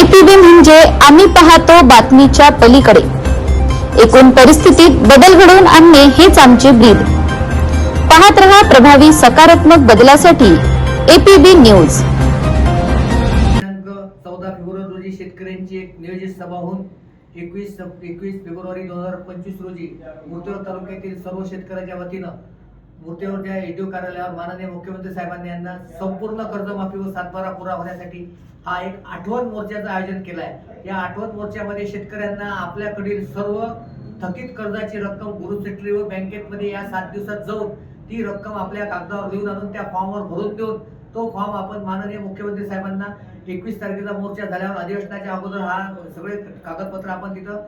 APB म्हणजे आम्ही पाहतो बातमीच्या पलीकडे. एकूण परिस्थितीत बदल घडवून आणणे हेच आमचे ब्रीद. पाहत रहा प्रभावी सकारात्मक बदलासाठी एपीबी न्यूज. चौदा फेब्रुवारी रोजी शेतकऱ्यांची एक नियोजित सभा होऊन एकवीस एकवीस फेब्रुवारी दोन हजार पंचवीस रोजी मुर्तेवर तालुक्यातील सर्व शेतकऱ्यांच्या वतीनं मूर्तीवरच्या एडीओ कार्यालयावर माननीय मुख्यमंत्री साहेबांनी यांना संपूर्ण कर्जमाफी व सातबारा पुरा होण्यासाठी हा एक आठवण मोर्चाचं आयोजन केलं आहे या आठवण मोर्चामध्ये शेतकऱ्यांना आपल्याकडील सर्व थकीत कर्जाची रक्कम गुरु सेक्टरी व बँकेमध्ये या सात दिवसात जाऊन ती रक्कम आपल्या कागदावर लिहून आणून त्या फॉर्मवर भरून देऊन तो फॉर्म आपण माननीय मुख्यमंत्री साहेबांना एकवीस तारखेचा मोर्चा झाल्यावर अधिवेशनाच्या अगोदर हा सगळे कागदपत्र आपण तिथं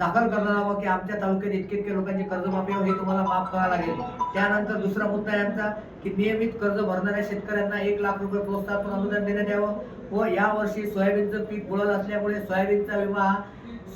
दाखल करणार आहोत की आमच्या तालुक्यात इतके इतके लोकांची कर्जमाफी हे तुम्हाला माफ करावं लागेल. त्यानंतर दुसरा मुद्दा आहे आमचा की नियमित कर्ज भरणाऱ्या शेतकऱ्यांना एक लाख रुपये प्रोत्साहन अनुदान देण्यात यावं व यावर्षी सोयाबीनचं पीक बुडत असल्यामुळे सोयाबीनचा विमा हा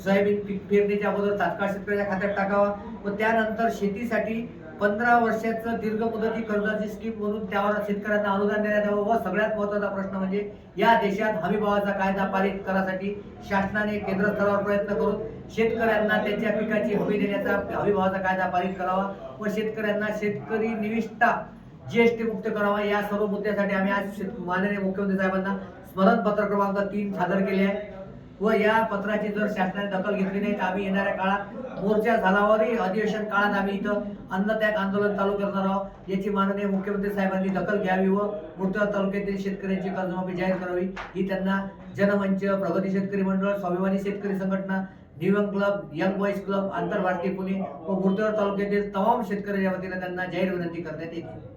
सोयाबीन पीक पेरणीच्या अगोदर तात्काळ शेतकऱ्याच्या खात्यात टाकावा. व त्यानंतर शेतीसाठी पंधरा वर्षाचं दीर्घ मुदती कर्जाची स्कीम म्हणून त्यावर शेतकऱ्यांना अनुदान देण्यात यावं. व सगळ्यात महत्त्वाचा प्रश्न म्हणजे या देशात हमीभावाचा कायदा पारित करासाठी शासनाने केंद्र स्तरावर प्रयत्न करून शेतकऱ्यांना त्यांच्या पिकाची हमी देण्याचा हमीभावाचा कायदा पारित करावा व शेतकऱ्यांना शेतकरी निविष्ठा जीएसटी मुक्त करावा. या सर्व मुद्द्यासाठी आम्ही आज शेत- माननीय मुख्यमंत्री साहेबांना स्मरणपत्र क्रमांक तीन सादर केले आहे. व या पत्राची जर शासनाने दखल घेतली नाही तर आम्ही येणाऱ्या काळात मोर्चा झालावरही अधिवेशन काळात आम्ही इथं अन्नत्याग आंदोलन चालू करणार आहोत. याची माननीय मुख्यमंत्री साहेबांनी दखल घ्यावी व मुर्तुळा तालुक्यातील शेतकऱ्यांची कर्जमाफी जाहीर करावी. ही त्यांना जनमंच प्रगती शेतकरी मंडळ Swabhimani Shetkari Sanghatana Divyang club young boys club Antarbharatiya Pune व मुर्तुळा तालुक्यातील तमाम शेतकऱ्यांच्या वतीने त्यांना जाहीर विनंती करण्यात येते.